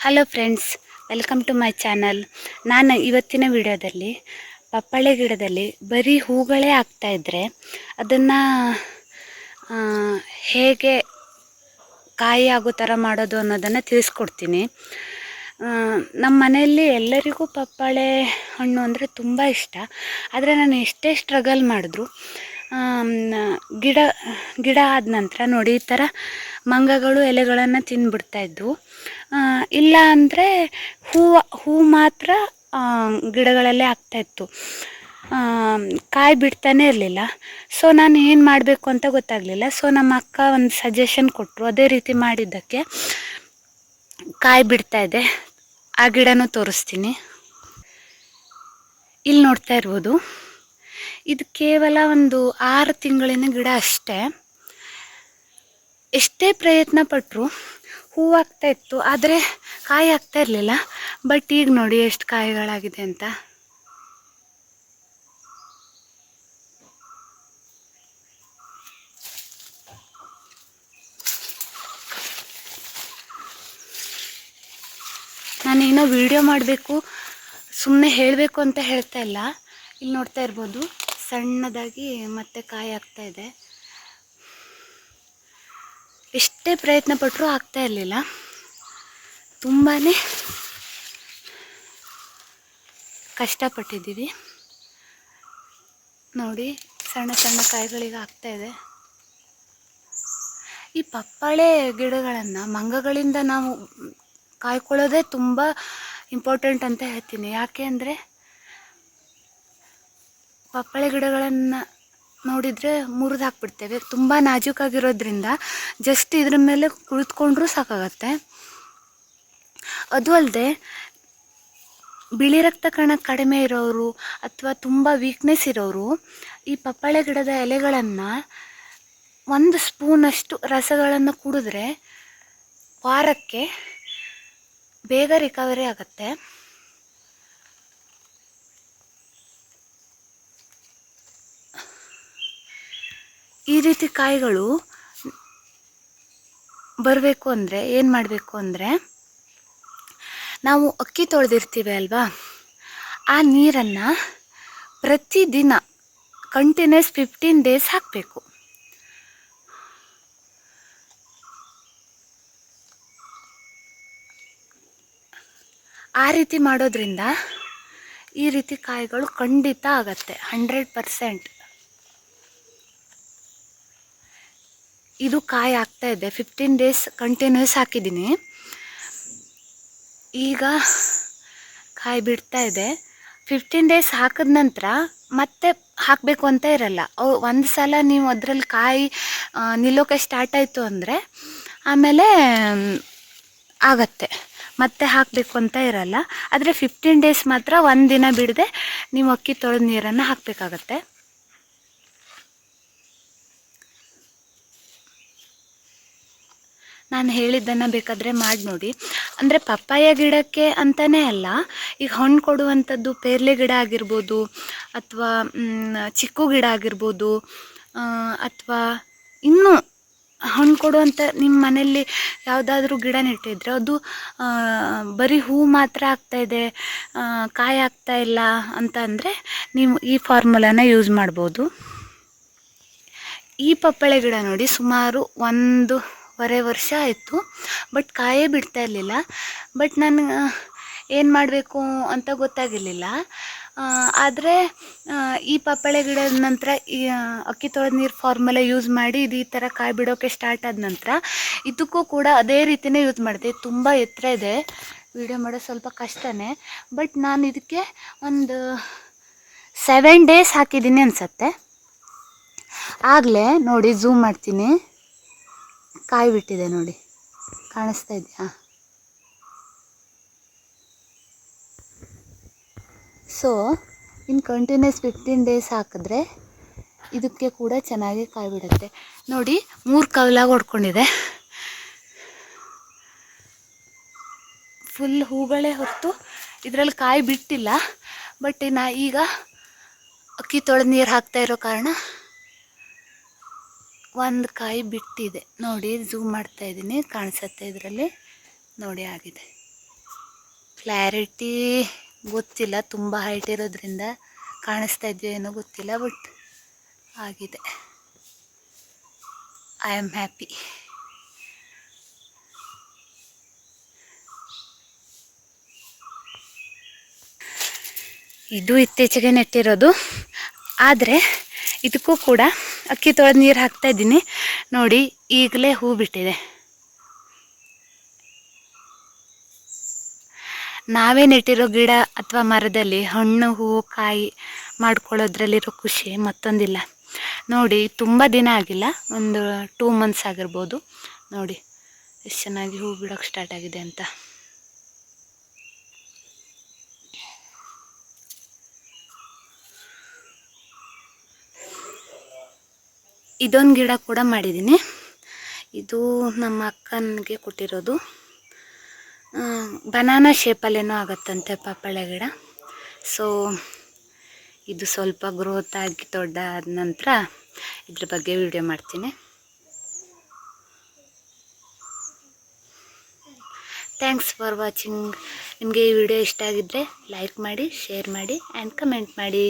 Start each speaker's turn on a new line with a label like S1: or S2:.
S1: Hello friends welcome to my channel ನಾನು ಇವತ್ತಿನ ವಿಡಿಯೋದಲ್ಲಿ ಪಪ್ಪಾಳೆ ಗಿಡದಲ್ಲಿ ಬರೀ ಹೂಗಳೇ ಆಗ್ತಾ ಇದ್ದರೆ ಅದನ್ನು ಹೇಗೆ ಕಾಯಿ ಆಗೋ ಥರ ಮಾಡೋದು ಅನ್ನೋದನ್ನು ತಿಳಿಸ್ಕೊಡ್ತೀನಿ. ನಮ್ಮ ಮನೆಯಲ್ಲಿ ಎಲ್ಲರಿಗೂ ಪಪ್ಪಾಳೆ ಹಣ್ಣು ಅಂದರೆ ತುಂಬ ಇಷ್ಟ. ಆದರೆ ನಾನು ಎಷ್ಟೇ ಸ್ಟ್ರಗಲ್ ಮಾಡಿದ್ರು ಗಿಡ ಗಿಡ ಆದ ನಂತರ ನೋಡಿ ಈ ಥರ ಮಂಗಗಳು, ಎಲೆಗಳನ್ನು ತಿಂದ್ಬಿಡ್ತಾ ಇದ್ವು. ಇಲ್ಲ ಅಂದರೆ ಹೂವು, ಹೂ ಮಾತ್ರ ಗಿಡಗಳಲ್ಲೇ ಆಗ್ತಾಯಿತ್ತು ಕಾಯಿ ಬಿಡ್ತಾನೆ ಇರಲಿಲ್ಲ. ಸೊ ನಾನು ಏನು ಮಾಡಬೇಕು ಅಂತ ಗೊತ್ತಾಗಲಿಲ್ಲ. ಸೊ ನಮ್ಮ ಅಕ್ಕ ಒಂದು ಸಜೆಷನ್ ಕೊಟ್ಟರು ಅದೇ ರೀತಿ ಮಾಡಿದ್ದಕ್ಕೆ ಕಾಯಿ ಬಿಡ್ತಾ ಇದೆ. ಆ ಗಿಡನೂ ತೋರಿಸ್ತೀನಿ. ಇಲ್ಲಿ ನೋಡ್ತಾ ಇರ್ಬೋದು. ಇದು ಕೇವಲ ಒಂದು ಆರು ತಿಂಗಳಿನ ಗಿಡ ಅಷ್ಟೇ. ಎಷ್ಟೇ ಪ್ರಯತ್ನ ಪಟ್ಟರು ಹೂವಾಗ್ತಾ ಇತ್ತು, ಆದರೆ ಕಾಯಿ ಆಗ್ತಾ ಇರಲಿಲ್ಲ. ಬಟ್ ಈಗ ನೋಡಿ ಎಷ್ಟು ಕಾಯಿಗಳಾಗಿದೆ ಅಂತ. ನಾನೇನೋ ವಿಡಿಯೋ ಮಾಡಬೇಕು ಸುಮ್ಮನೆ ಹೇಳಬೇಕು ಅಂತ ಹೇಳ್ತಾ ಇಲ್ಲ. ಇಲ್ಲಿ ನೋಡ್ತಾ ಇರ್ಬೋದು. ಸಣ್ಣದಾಗಿ ಮತ್ತೆ ಕಾಯಿ ಆಗ್ತಾ ಇದೆ. ಎಷ್ಟೇ ಪ್ರಯತ್ನ ಪಟ್ಟರೂ ಆಗ್ತಾ ಇರಲಿಲ್ಲ. ತುಂಬಾ ಕಷ್ಟಪಟ್ಟಿದ್ದೀವಿ. ನೋಡಿ, ಸಣ್ಣ ಸಣ್ಣ ಕಾಯಿಗಳಿಗೆ ಆಗ್ತಾ ಇದೆ. ಈ ಪಪ್ಪಾಳೆ ಗಿಡಗಳನ್ನು ಮಂಗಗಳಿಂದ ನಾವು ಕಾಯ್ಕೊಳ್ಳೋದೇ ತುಂಬ ಇಂಪಾರ್ಟೆಂಟ್ ಅಂತ ಹೇಳ್ತೀನಿ. ಯಾಕೆ ಅಂದರೆ ಪಪ್ಪಾಳೆ ಗಿಡಗಳನ್ನು ನೋಡಿದರೆ ಮುರಿದು ಹಾಕ್ಬಿಡ್ತೇವೆ. ತುಂಬ ನಾಜೂಕಾಗಿರೋದ್ರಿಂದ ಜಸ್ಟ್ ಇದ್ರ ಮೇಲೆ ಕುಳಿತುಕೊಂಡ್ರೂ ಸಾಕಾಗತ್ತೆ. ಅದು ಅಲ್ಲದೆ ಬಿಳಿ ರಕ್ತ ಕಣ ಕಡಿಮೆ ಇರೋರು ಅಥವಾ ತುಂಬ ವೀಕ್ನೆಸ್ ಇರೋರು ಈ ಪಪ್ಪಾಳೆ ಗಿಡದ ಎಲೆಗಳನ್ನು ಒಂದು ಸ್ಪೂನಷ್ಟು ರಸಗಳನ್ನು ಕುಡಿದ್ರೆ ವಾರಕ್ಕೆ ಬೇಗ ರಿಕವರಿ ಆಗುತ್ತೆ. ಈ ರೀತಿ ಕಾಯಿಗಳು ಬರಬೇಕು ಅಂದರೆ, ಏನು ಮಾಡಬೇಕು ಅಂದರೆ, ನಾವು ಅಕ್ಕಿ ತೊಳೆದಿರ್ತೀವಿ ಅಲ್ವಾ? ಆ ನೀರನ್ನು ಪ್ರತಿದಿನ ಕಂಟಿನ್ಯೂಸ್ ಫಿಫ್ಟೀನ್ ಡೇಸ್ ಹಾಕಬೇಕು. ಆ ರೀತಿ ಮಾಡೋದ್ರಿಂದ ಈ ರೀತಿ ಕಾಯಿಗಳು ಖಂಡಿತ ಆಗತ್ತೆ ಹಂಡ್ರೆಡ್ ಪರ್ಸೆಂಟ್ ಇದು ಕಾಯಿ ಆಗ್ತಾ ಇದೆ. ಫಿಫ್ಟೀನ್ ಡೇಸ್ ಕಂಟಿನ್ಯೂಸ್ ಹಾಕಿದ್ದೀನಿ. ಈಗ ಕಾಯಿ ಬಿಡ್ತಾ ಇದೆ. ಫಿಫ್ಟೀನ್ ಡೇಸ್ ಹಾಕಿದ ನಂತರ ಮತ್ತೆ ಹಾಕಬೇಕು ಅಂತ ಇರಲ್ಲ. ಅವು ಒಂದು ಸಲ ನೀವು ಅದರಲ್ಲಿ ಕಾಯಿ ನಿಲ್ಲೋಕೆ ಸ್ಟಾರ್ಟ್ ಆಯಿತು ಅಂದರೆ ಆಮೇಲೆ ಆಗತ್ತೆ. ಮತ್ತೆ ಹಾಕಬೇಕು ಅಂತ ಇರಲ್ಲ. ಆದರೆ ಫಿಫ್ಟೀನ್ ಡೇಸ್ ಮಾತ್ರ ಒಂದು ದಿನ ಬಿಡದೆ ನೀವು ಅಕ್ಕಿ ತೊಳೆದ ನೀರನ್ನು ಹಾಕಬೇಕಾಗತ್ತೆ. ನಾನು ಹೇಳಿದ್ದನ್ನು ಬೇಕಾದರೆ ಮಾಡಿ ನೋಡಿ. ಅಂದರೆ ಪಪ್ಪಾಯ ಗಿಡಕ್ಕೆ ಅಂತಲೇ ಅಲ್ಲ, ಈಗ ಹಣ್ಣು ಕೊಡುವಂಥದ್ದು ಪೇರ್ಲೆ ಗಿಡ ಆಗಿರ್ಬೋದು, ಅಥವಾ ಚಿಕ್ಕು ಗಿಡ ಆಗಿರ್ಬೋದು ಅಥವಾ ಇನ್ನೂ ಹಣ್ಣು ಕೊಡುವಂಥ ನಿಮ್ಮ ಮನೆಯಲ್ಲಿ ಯಾವುದಾದ್ರೂ ಗಿಡ ನೆಟ್ಟಿದ್ರೆ ಅದು ಬರೀ ಹೂ ಮಾತ್ರ ಆಗ್ತಾ ಇದೆ ಕಾಯಿ ಆಗ್ತಾ ಇಲ್ಲ ಅಂತ ಅಂದರೆ ನೀವು ಈ ಫಾರ್ಮುಲಾನ ಯೂಸ್ ಮಾಡ್ಬೋದು. ಈ ಪಪ್ಪಳೆ ಗಿಡ ನೋಡಿ ಸುಮಾರು ಒಂದೂವರೆ ವರ್ಷ ಆಯಿತು ಬಟ್ ಕಾಯೇ ಬಿಡ್ತಾ ಇರಲಿಲ್ಲ. ಬಟ್ ನಾನು ಏನು ಮಾಡಬೇಕು ಅಂತ ಗೊತ್ತಾಗಿರಲಿಲ್ಲ. ಆದರೆ ಈ ಪಪ್ಪಾಳೆ ಗಿಡದ ನಂತರ ಈ ಅಕ್ಕಿ ತೊಳೆದ ನೀರು ಫಾರ್ಮುಲಾ ಯೂಸ್ ಮಾಡಿ ಇದು ಈ ಥರ ಕಾಯಿ ಬಿಡೋಕ್ಕೆ ಸ್ಟಾರ್ಟ್ ಆದ ನಂತರ ಇದಕ್ಕೂ ಕೂಡ ಅದೇ ರೀತಿಯೇ ಯೂಸ್ ಮಾಡಿದೆ. ತುಂಬ ಎತ್ತರ ಇದೆ. ವಿಡಿಯೋ ಮಾಡೋದು ಸ್ವಲ್ಪ ಕಷ್ಟನೇ. ಬಟ್ ನಾನು ಇದಕ್ಕೆ ಒಂದು ಸೆವೆನ್ ಡೇಸ್ ಹಾಕಿದ್ದೀನಿ ಅನಿಸತ್ತೆ. ಆಗಲೇ ನೋಡಿ ಝೂಮ್ ಮಾಡ್ತೀನಿ. ಕಾಯಿ ಬಿಟ್ಟಿದೆ ನೋಡಿ. ಕಾಣಿಸ್ತಾ ಇದೆಯಾ? ಸೊ ಇನ್ನು ಕಂಟಿನ್ಯೂಸ್ ಫಿಫ್ಟೀನ್ ಡೇಸ್ ಹಾಕಿದ್ರೆ ಇದಕ್ಕೆ ಕೂಡ ಚೆನ್ನಾಗಿ ಕಾಯಿ ಬಿಡುತ್ತೆ ನೋಡಿ, ಮೂರು ಕವಲಾಗಿ ಹೊಡ್ಕೊಂಡಿದೆ ಫುಲ್ ಹೂಗಳೇ ಹೊರತು ಇದರಲ್ಲಿ ಕಾಯಿ ಬಿಟ್ಟಿಲ್ಲ. ಬಟ್ ನಾ ಈಗ ಅಕ್ಕಿ ತೊಳೆದು ನೀರು ಹಾಕ್ತಾ ಇರೋ ಕಾರಣ ಒಂದು ಕಾಯಿ ಬಿಟ್ಟಿದೆ. ನೋಡಿ ಝೂಮ್ ಮಾಡ್ತಾ ಇದ್ದೀನಿ. ಕಾಣಿಸುತ್ತೆ ಇದರಲ್ಲಿ. ನೋಡಿ, ಆಗಿದೆ. ಕ್ಲಾರಿಟಿ ಗೊತ್ತಿಲ್ಲ. ತುಂಬ ಹೈಟ್ ಇರೋದ್ರಿಂದ ಕಾಣಿಸ್ತಾ ಇದೆಯೋ ಏನೋ ಗೊತ್ತಿಲ್ಲ ಬಟ್ ಆಗಿದೆ. ಐ ಆಮ್ ಹ್ಯಾಪಿ ಇದು ಇತ್ತೀಚೆಗೆ ನೆಟ್ಟಿರೋದು. ಆದರೆ ಇದಕ್ಕೂ ಕೂಡ ಅಕ್ಕಿ ತೊಳೆದು ನೀರು ಹಾಕ್ತಾ ಇದ್ದೀನಿ. ನೋಡಿ, ಈಗಲೇ ಹೂ ಬಿಟ್ಟಿದೆ. ನಾವೇ ನೆಟ್ಟಿರೋ ಗಿಡ ಅಥವಾ ಮರದಲ್ಲಿ ಹಣ್ಣು, ಹೂವು, ಕಾಯಿ ಮಾಡ್ಕೊಳ್ಳೋದ್ರಲ್ಲಿರೋ ಖುಷಿ ಮತ್ತೊಂದಿಲ್ಲ. ನೋಡಿ, ತುಂಬ ದಿನ ಆಗಿಲ್ಲ. ಒಂದು ಟೂ ಮಂತ್ಸ್ ಆಗಿರ್ಬೋದು. ನೋಡಿ, ಎಷ್ಟು ಚೆನ್ನಾಗಿ ಹೂ ಬಿಡೋಕ್ಕೆ ಸ್ಟಾರ್ಟ್ ಆಗಿದೆ ಅಂತ. ಇದೊಂದು ಗಿಡ ಕೂಡ ಮಾಡಿದ್ದೀನಿ ಇದು ನಮ್ಮ ಅಕ್ಕನಿಗೆ ಕೊಟ್ಟಿರೋದು. ಬನಾನಾ ಶೇಪಲ್ಲೇನೋ ಆಗುತ್ತಂತೆ ಪಪ್ಪಾಳೆ ಗಿಡ. ಸೊ ಇದು ಸ್ವಲ್ಪ ಗ್ರೋತ್ ಆಗಿ ದೊಡ್ಡ ಆದ ನಂತರ ಇದ್ರ ಬಗ್ಗೆ ವಿಡಿಯೋ ಮಾಡ್ತೀನಿ. ಥ್ಯಾಂಕ್ಸ್ ಫಾರ್ ವಾಚಿಂಗ್ ನಿಮಗೆ ಈ ವಿಡಿಯೋ ಇಷ್ಟ ಆಗಿದ್ದರೆ ಲೈಕ್ ಮಾಡಿ ಶೇರ್ ಮಾಡಿ ಆ್ಯಂಡ್ ಕಮೆಂಟ್ ಮಾಡಿ.